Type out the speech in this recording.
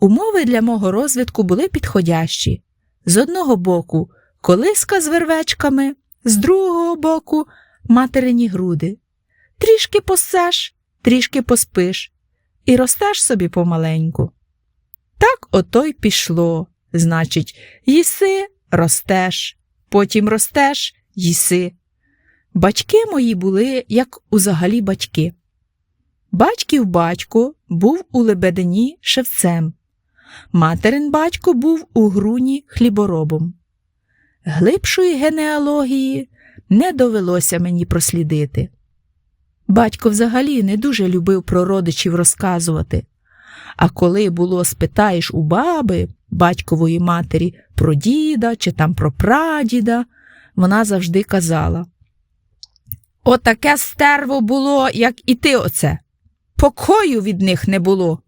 Умови для мого розвитку були підходящі. З одного боку колиска з вервечками, з другого боку материні груди. Трішки посеш, трішки поспиш і ростеш собі помаленьку. Так ото й пішло. Значить, їси, ростеш, потім ростеш, їси. Батьки мої були, як узагалі батьки. Батьків батько був у Лебедині шевцем. Материн батько був у груні хліборобом. Глибшої генеалогії не довелося мені прослідити. Батько взагалі не дуже любив про родичів розказувати. А коли було спитаєш у баби, батькової матері, про діда чи там про прадіда, вона завжди казала Отаке стерво було, як і ти оце. Покою від них не було.